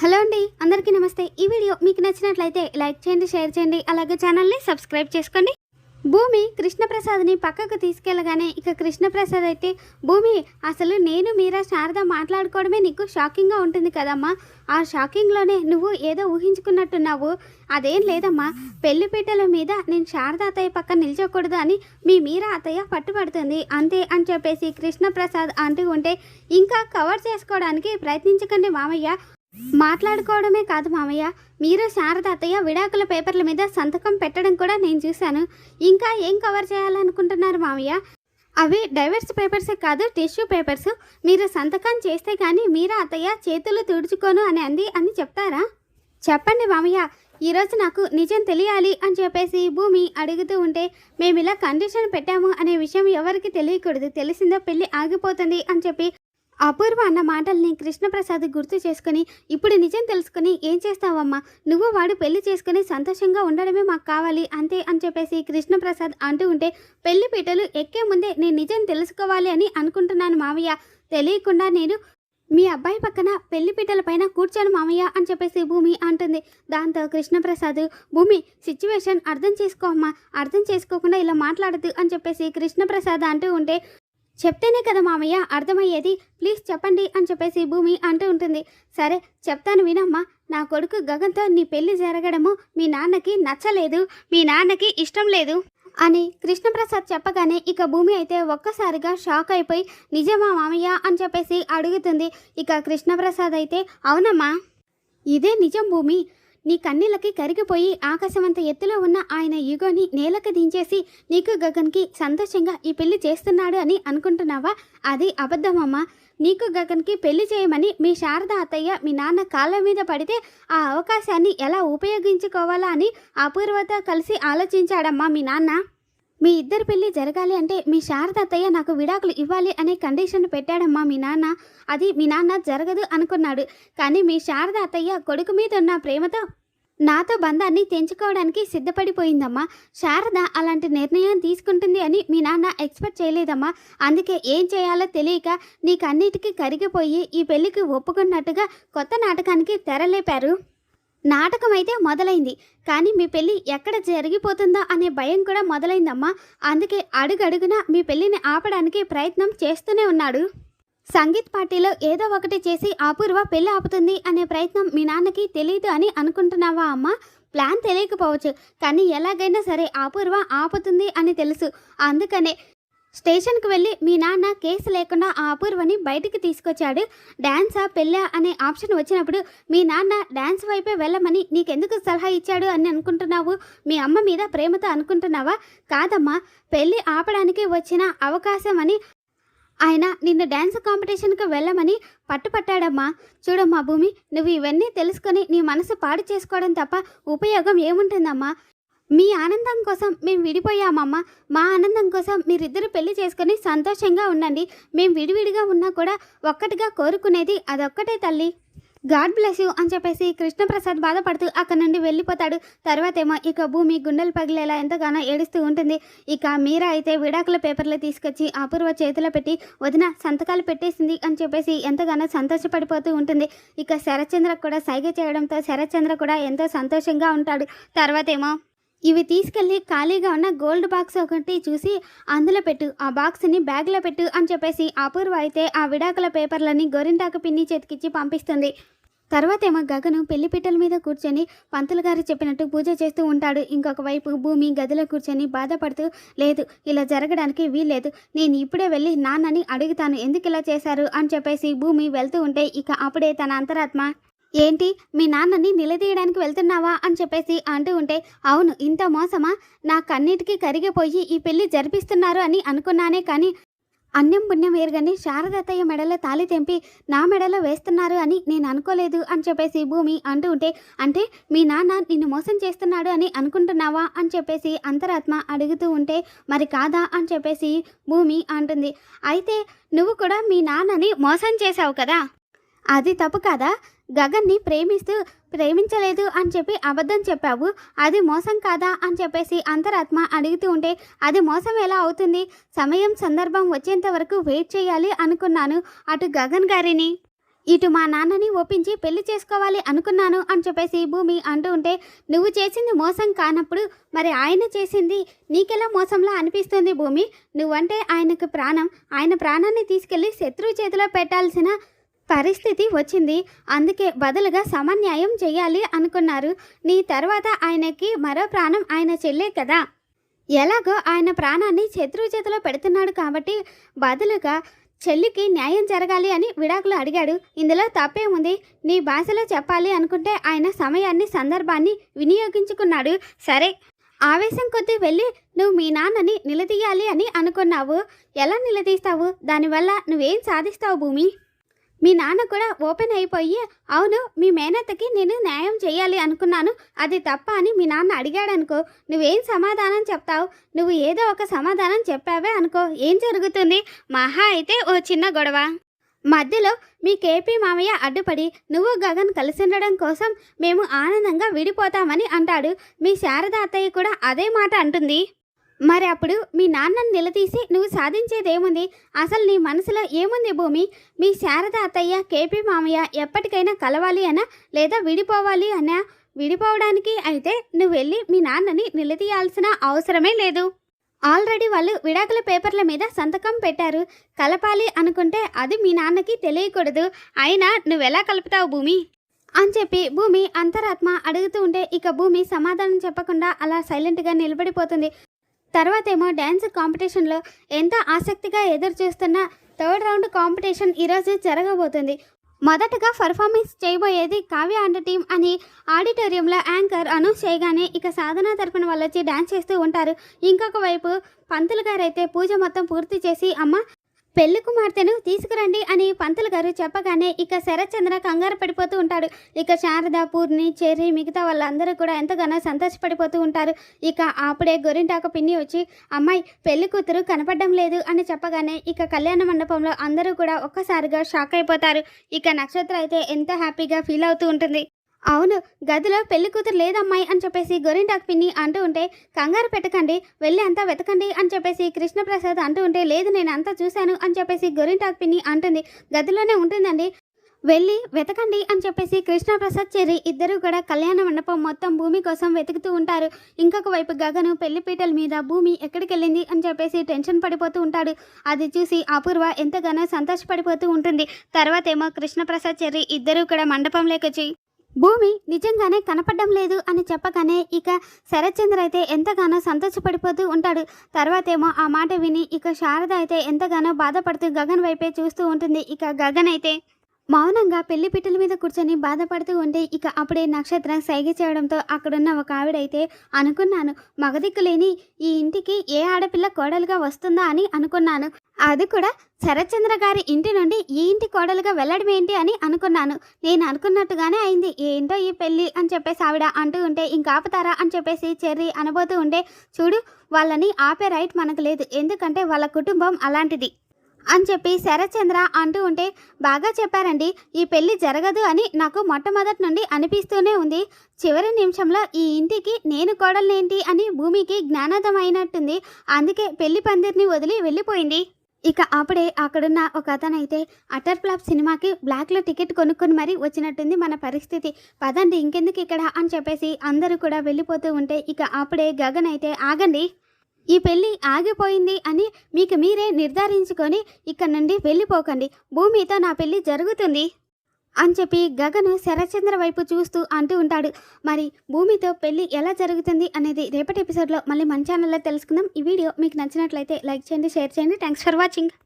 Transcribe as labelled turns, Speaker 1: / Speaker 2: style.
Speaker 1: Hello అండి అందరికీ నమస్తే. ఈ వీడియో మీకు నచ్చినట్లయితే లైక్ చేయండి షేర్ చేయండి అలాగే ఛానల్ని సబ్స్క్రైబ్ చేసుకోండి. భూమి కృష్ణప్రసాద్ని పక్కకు తీసుకెళ్ళగానే ఇక కృష్ణప్రసాద్ అయితే భూమి అసలు నేను మీరా శారద మాట్లాడుకోవడమే నీకు షాకింగ్గా ఉంటుంది కదమ్మా? ఆ షాకింగ్లోనే నువ్వు ఏదో ఊహించుకున్నట్టున్నావు. అదేం లేదమ్మా. పెళ్ళిపీటల మీద నేను శారద అత్తయ్య పక్క నిల్చోకూడదు అని మీ మీరా అత్తయ్య పట్టుబడుతుంది. అంతే అని చెప్పేసి కృష్ణప్రసాద్ అంటూ ఉంటే ఇంకా కవర్ చేసుకోవడానికి ప్రయత్నించకండి మామయ్య. మాట్లాడుకోవడమే కాదు మామయ్య. మీరు శారద అత్తయ్య విడాకుల పేపర్ల మీద సంతకం పెట్టడం కూడా నేను చూశాను. ఇంకా ఏం కవర్ చేయాలనుకుంటున్నారు మామయ్య? అవి డైవర్స్ పేపర్సే కాదు టిష్యూ పేపర్స్ మీరు సంతకం చేస్తే కానీ మీరా అత్తయ్య చేతులు తుడుచుకోను అని అంది అని చెప్తారా? చెప్పండి మామయ్య. ఈరోజు నాకు నిజం తెలియాలి అని చెప్పేసి భూమి అడుగుతూ ఉంటే మేము ఇలా కండిషన్ పెట్టాము అనే విషయం ఎవరికి తెలియకూడదు. తెలిసిందో పెళ్ళి ఆగిపోతుంది అని చెప్పి అపూర్వ అన్న మాటల్ని కృష్ణప్రసాద్ గుర్తు చేసుకుని ఇప్పుడు నిజం తెలుసుకుని ఏం చేస్తావమ్మా? నువ్వు వాడు పెళ్ళి చేసుకుని సంతోషంగా ఉండడమే మాకు కావాలి అంతే అని చెప్పేసి కృష్ణప్రసాద్ అంటూ ఉంటే పెళ్ళి పీటలు ఎక్కే ముందే నేను నిజం తెలుసుకోవాలి అని అనుకుంటున్నాను మావయ్య. తెలియకుండా నేను మీ అబ్బాయి పక్కన పెళ్ళి పీటల పైన కూర్చోను మామయ్య అని చెప్పేసి భూమి అంటుంది. దాంతో కృష్ణప్రసాద్ భూమి సిచ్యువేషన్ అర్థం చేసుకో అమ్మా. అర్థం చేసుకోకుండా ఇలా మాట్లాడద్దు అని చెప్పేసి కృష్ణప్రసాద్ అంటూ ఉంటే చెప్తేనే కదా మామయ్య అర్థమయ్యేది? ప్లీజ్ చెప్పండి అని చెప్పేసి భూమి అంటూ ఉంటుంది. సరే చెప్తాను వినమ్మా. నా కొడుకు గగన్తో నీ పెళ్ళి జరగడము మీ నాన్నకి నచ్చలేదు. మీ నాన్నకి ఇష్టం లేదు. అని కృష్ణప్రసాద్ చెప్పగానే ఇక భూమి అయితే ఒక్కసారిగా షాక్ అయిపోయి నిజమా మామయ్య అని చెప్పేసి అడుగుతుంది. ఇక కృష్ణప్రసాద్ అయితే అవునమ్మా. ఇదే నిజం భూమి. నీ కన్నీళ్ళకి కరిగిపోయి ఆకాశమంత ఎత్తులో ఉన్న ఆయన ఈగోని నేలకు దించేసి నీకు గగన్కి సంతోషంగా ఈ పెళ్ళి చేస్తున్నాడు అని అనుకుంటున్నావా? అది అబద్ధమమ్మా. నీకు గగన్కి పెళ్ళి చేయమని మీ శారద అత్తయ్య మీ నాన్న కాళ్ళ మీద పడితే ఆ అవకాశాన్ని ఎలా ఉపయోగించుకోవాలా అని అపూర్వత కలిసి ఆలోచించాడమ్మా మీ నాన్న. మీ ఇద్దరి పెళ్ళి జరగాలి అంటే మీ శారదాతయ్య నాకు విడాకులు ఇవ్వాలి అనే కండిషన్ పెట్టాడమ్మా మీ నాన్న. అది మీ నాన్న జరగదు అనుకున్నాడు. కానీ మీ శారద అత్తయ్య కొడుకు మీద ఉన్న ప్రేమతో నాతో బంధాన్ని తెంచుకోవడానికి సిద్ధపడిపోయిందమ్మా. శారద అలాంటి నిర్ణయం తీసుకుంటుంది అని మీ నాన్న ఎక్స్పెక్ట్ చేయలేదమ్మా. అందుకే ఏం చేయాలో తెలియక నీకన్నిటికీ కరిగిపోయి ఈ పెళ్ళికి ఒప్పుకున్నట్టుగా కొత్త నాటకానికి తెరలేపారు. నాటకం అయితే మొదలైంది. కానీ మీ పెళ్ళి ఎక్కడ జరిగిపోతుందో అనే భయం కూడా మొదలైందమ్మా. అందుకే అడుగడుగున మీ పెళ్ళిని ఆపడానికి ప్రయత్నం చేస్తూనే ఉన్నాడు. సంగీత్ పార్టీలో ఏదో ఒకటి చేసి అపూర్వ పెళ్ళి ఆపుతుంది అనే ప్రయత్నం మీ నాన్నకి తెలియదు అని అనుకుంటున్నావా అమ్మా? ప్లాన్ తెలియకపోవచ్చు. కానీ ఎలాగైనా సరే అపూర్వ ఆపుతుంది అని తెలుసు. అందుకనే స్టేషన్కి వెళ్ళి మీ నాన్న కేసు లేకుండా ఆ అపూర్వని బయటికి తీసుకొచ్చాడు. డ్యాన్సా పెళ్ళా అనే ఆప్షన్ వచ్చినప్పుడు మీ నాన్న డ్యాన్స్ వైపే వెళ్ళమని నీకెందుకు సలహా ఇచ్చాడు అని అనుకుంటున్నావు? మీ అమ్మ మీద ప్రేమతో అనుకుంటున్నావా? కాదమ్మా పెళ్ళి ఆపడానికి వచ్చిన అవకాశం అని. ఆయన నిన్ను డ్యాన్స్ కాంపిటీషన్కి వెళ్ళమని పట్టుపట్టాడమ్మా. చూడమ్మా భూమి నువ్వు ఇవన్నీ తెలుసుకొని నీ మనసు పాడు చేసుకోవడం తప్ప ఉపయోగం ఏముంటుందమ్మా? మీ ఆనందం కోసం మేము విడిపోయామమ్మ. మా ఆనందం కోసం మీరిద్దరు పెళ్ళి చేసుకొని సంతోషంగా ఉండండి. మేము విడివిడిగా ఉన్నా కూడా ఒక్కటిగా కోరుకునేది అదొక్కటే తల్లి. గాడ్ బ్లెస్ యూ అని చెప్పేసి కృష్ణప్రసాద్ బాధపడుతూ అక్కడ నుండి వెళ్ళిపోతాడు. తర్వాతేమో ఇక భూమి గుండెలు పగిలేలా ఎంతగానో ఏడుస్తూ ఉంటుంది. ఇక మీరా అయితే విడాకుల పేపర్లు తీసుకొచ్చి అపూర్వ చేతిలో పెట్టి వదిన సంతకాలు పెట్టేసింది అని చెప్పేసి ఎంతగానో సంతోషపడిపోతూ ఉంటుంది. ఇక శరత్చంద్ర కూడా సైగ చేయడంతో శరత్చంద్ర కూడా ఎంతో సంతోషంగా ఉంటాడు. తర్వాతేమో ఇవి తీసుకెళ్ళి ఖాళీగా ఉన్న గోల్డ్ బాక్స్ ఒకటి చూసి అందులో పెట్టు ఆ బాక్స్ని బ్యాగ్లో పెట్టు అని చెప్పేసి అపూర్వ అయితే ఆ విడాకుల పేపర్లని గోరింటాకు పిన్ని చేతికిచ్చి పంపిస్తుంది. తర్వాతేమో గగను పెళ్ళి పిట్టల మీద కూర్చొని పంతులు గారు చెప్పినట్టు పూజ చేస్తూ ఉంటాడు. ఇంకొక వైపు భూమి గదిలో కూర్చొని బాధపడుతూ లేదు ఇలా జరగడానికి వీల్లేదు. నేను ఇప్పుడే వెళ్ళి నాన్నని అడుగుతాను ఎందుకు ఇలా చేశారు అని చెప్పేసి భూమి వెళ్తూ ఉంటే ఇక అప్పుడే తన అంతరాత్మ ఏంటి? మీ నాన్నని నిలదీయడానికి వెళ్తున్నావా? అని చెప్పేసి అంటూ ఉంటే అవును ఇంత మోసమా? నాకన్నిటికీ కరిగిపోయి ఈ పెళ్ళి జరిపిస్తున్నారు అని అనుకున్నానే కానీ అన్యం పుణ్యం వేరుగాని శారదత్తయ్య మెడలో తాళి తెంపి నా మెడలో వేస్తున్నారు అని నేను అనుకోలేదు అని చెప్పేసి భూమి అంటూ ఉంటే అంటే మీ నాన్న నిన్ను మోసం చేస్తున్నాడు అని అనుకుంటున్నావా? అని చెప్పేసి అంతరాత్మ అడుగుతూ ఉంటే మరి కాదా? అని చెప్పేసి భూమి అంటుంది. అయితే నువ్వు కూడా మీ నాన్నని మోసం చేశావు కదా? అది తప్పు కాదా? గగన్ని ప్రేమిస్తూ ప్రేమించలేదు అని చెప్పి అబద్ధం చెప్పావు. అది మోసం కాదా అని చెప్పేసి అంతరాత్మ అడుగుతూ ఉంటే అది మోసం ఎలా అవుతుంది? సమయం సందర్భం వచ్చేంత వరకు వెయిట్ చేయాలి అనుకున్నాను అటు గగన్ గారిని. ఇటు మా నాన్నని ఒప్పించి పెళ్ళి చేసుకోవాలి అనుకున్నాను అని చెప్పేసి భూమి అంటూ ఉంటే నువ్వు చేసింది మోసం కానప్పుడు మరి ఆయన చేసింది నీకెలా మోసంలా అనిపిస్తుంది భూమి? నువ్వంటే ఆయనకు ప్రాణం. ఆయన ప్రాణాన్ని తీసుకెళ్ళి శత్రువు చేతిలో పెట్టాల్సిన పరిస్థితి వచ్చింది. అందుకే బదులుగా సమన్యాయం చేయాలి అనుకున్నారు. నీ తర్వాత ఆయనకి మరో ప్రాణం ఆయన చెల్లే కదా. ఎలాగో ఆయన ప్రాణాన్ని శత్రువు చేతిలో పెడుతున్నాడు కాబట్టి బదులుగా చెల్లికి న్యాయం జరగాలి అని విడాకులు అడిగాడు. ఇందులో తప్పేముంది నీ భాషలో చెప్పాలి అనుకుంటే ఆయన సమయాన్ని సందర్భాన్ని వినియోగించుకున్నాడు. సరే. ఆవేశం కొద్దీ వెళ్ళి నువ్వు మీ నాన్నని నిలదీయాలి అని అనుకున్నావు. ఎలా నిలదీస్తావు? దానివల్ల నువ్వేం సాధిస్తావు భూమి? మీ నాన్న కూడా ఓపెన్ అయిపోయి అవును మీ మేనత్తకి నేను న్యాయం చేయాలి అనుకున్నాను. అది తప్ప అని మీ నాన్న అడిగాడు అనుకో నువ్వేం సమాధానం చెప్తావు? నువ్వు ఏదో ఒక సమాధానం చెప్పావే అనుకో. ఏం జరుగుతుంది? మహా అయితే ఓ చిన్న గొడవ. మధ్యలో మీ కేపీ మామయ్య అడ్డుపడి నువ్వు గగన్ కలిసి ఉండడం కోసం మేము ఆనందంగా విడిపోతామని అంటాడు. మీ శారద అత్తయ్య కూడా అదే మాట అంటుంది. మరి అప్పుడు మీ నాన్నని నిలదీసి నువ్వు సాధించేదేముంది? అసలు నీ మనసులో ఏముంది భూమి? మీ శారద అత్తయ్య కేపీ మామయ్య ఎప్పటికైనా కలవాలి అనా? లేదా విడిపోవాలి అనా? విడిపోవడానికి అయితే నువ్వు వెళ్ళి మీ నాన్నని నిలదీయాల్సిన అవసరమే లేదు. ఆల్రెడీ వాళ్ళు విడాకుల పేపర్ల మీద సంతకం పెట్టారు. కలపాలి అనుకుంటే అది మీ నాన్నకి తెలియకూడదు. అయినా నువ్వెలా కలుపుతావు భూమి? అని చెప్పి భూమి అంతరాత్మ అడుగుతూ ఉంటే ఇక భూమి సమాధానం చెప్పకుండా అలా సైలెంట్గా నిలబడిపోతుంది. తర్వాత ఏమో డ్యాన్స్ కాంపిటీషన్లో ఎంతో ఆసక్తిగా ఎదురు చూస్తున్న థర్డ్ రౌండ్ కాంపిటీషన్ ఈరోజు జరగబోతుంది. మొదటగా పర్ఫార్మెన్స్ చేయబోయేది కావ్య అండ్ టీం అని ఆడిటోరియంలో యాంకర్ అనౌన్స్ చేయగానే ఇక సాధన తరపున వాళ్ళు వచ్చి డ్యాన్స్ చేస్తూ ఉంటారు. ఇంకొక వైపు పంతులు గారు అయితే పూజ మొత్తం పూర్తి చేసి అమ్మ పెళ్ళి కుమార్తెను తీసుకురండి అని పంతులు గారు చెప్పగానే ఇక శరత్చంద్ర కంగారు పడిపోతూ ఉంటాడు. ఇక శారద పూర్ణి చెర్రి మిగతా వాళ్ళందరూ కూడా ఎంతగానో సంతోషపడిపోతూ ఉంటారు. ఇక అప్పుడే గొరింటాక పిన్ని వచ్చి అమ్మాయి పెళ్ళి కూతురు కనపడడం లేదు అని చెప్పగానే ఇక కళ్యాణ మండపంలో అందరూ కూడా ఒక్కసారిగా షాక్ అయిపోతారు. ఇక నక్షత్ర అయితే ఎంత హ్యాపీగా ఫీల్ అవుతూ ఉంటుంది. అవును గదిలో పెళ్ళి కూతురు లేదమ్మాయి అని చెప్పేసి గొరింటాకు పిన్ని అంటూ ఉంటే కంగారు పెట్టకండి వెళ్ళి అంతా వెతకండి అని చెప్పేసి కృష్ణప్రసాద్ అంటూ ఉంటే లేదు నేను అంతా చూశాను అని చెప్పేసి గొరింటాకు పిన్ని అంటుంది. గదిలోనే ఉంటుందండి. వెళ్ళి వెతకండి అని చెప్పేసి కృష్ణప్రసాద్ చెర్రి ఇద్దరు కూడా కళ్యాణ మండపం మొత్తం భూమి కోసం వెతుకుతూ ఉంటారు. ఇంకొక వైపు గగను పెళ్ళి పీటల మీద భూమి ఎక్కడికి వెళ్ళింది అని చెప్పేసి టెన్షన్ పడిపోతూ ఉంటాడు. అది చూసి అపూర్వ ఎంతగానో సంతోషపడిపోతూ ఉంటుంది. తర్వాత ఏమో కృష్ణప్రసాద్ చెర్రి ఇద్దరు కూడా మండపంలోకి వచ్చి భూమి నిజంగానే కనపడడం లేదు అని చెప్పగానే ఇక శరత్చంద్ర అయితే ఎంతగానో సంతోషపడిపోతూ ఉంటాడు. తర్వాతేమో ఆ మాట విని ఇక శారద అయితే ఎంతగానో బాధపడుతూ గగన్ వైపే చూస్తూ ఉంటుంది. ఇక గగన్ అయితే మౌనంగా పెళ్ళి పిట్టల మీద కూర్చొని బాధపడుతూ ఉంటే ఇక అప్పుడే నక్షత్రం సైగ చేయడంతో అక్కడున్న ఒక ఆవిడైతే అనుకున్నాను మగదిక్కు లేని ఈ ఇంటికి ఏ ఆడపిల్ల కోడలుగా వస్తుందా అని అనుకున్నాను. అది కూడా శరత్చంద్ర గారి ఇంటి నుండి ఈ ఇంటి కోడలుగా వెళ్ళడం ఏంటి అని అనుకున్నాను. నేను అనుకున్నట్టుగానే అయింది. ఏంటో ఈ పెళ్ళి అని చెప్పేసి ఆవిడ అంటూ ఉంటే ఇంకా ఆపుతారా? అని చెప్పేసి చెర్రి అనబోతూ ఉంటే చూడు వాళ్ళని ఆపే రైట్ మనకు లేదు. ఎందుకంటే వాళ్ళ కుటుంబం అలాంటిది. అని చెప్పి శరత్చంద్ర అంటూ ఉంటే బాగా చెప్పారండి. ఈ పెళ్ళి జరగదు అని నాకు మొట్టమొదటి నుండి అనిపిస్తూనే ఉంది. చివరి నిమిషంలో ఈ ఇంటికి నేను కోడలనేంటి అని భూమికి జ్ఞానోదం అయినట్టుంది. అందుకే పెళ్ళి పందిరిని వదిలి వెళ్ళిపోయింది. ఇక అప్పుడే అక్కడున్న ఒక అతనైతే అటర్ ఫ్లాప్ సినిమాకి బ్లాక్లో టికెట్ కొనుక్కొని మరీ వచ్చినట్టుంది మన పరిస్థితి. పదండి ఇంకెందుకు ఇక్కడ? అని చెప్పేసి అందరూ కూడా వెళ్ళిపోతూ ఉంటే ఇక అప్పుడే గగన్ అయితే ఆగండి ఈ పెళ్ళి ఆగిపోయింది అని మీకు మీరే నిర్ధారించుకొని ఇక్కడ నుండి వెళ్ళిపోకండి. భూమితో నా పెళ్ళి జరుగుతుంది. అని చెప్పి గగను శరచంద్ర వైపు చూస్తూ అంటూ ఉంటాడు. మరి భూమితో పెళ్ళి ఎలా జరుగుతుంది అనేది రేపటి ఎపిసోడ్లో మళ్ళీ మన ఛానల్లో తెలుసుకుందాం. ఈ వీడియో మీకు నచ్చినట్లయితే లైక్ చేయండి షేర్ చేయండి. Thanks for watching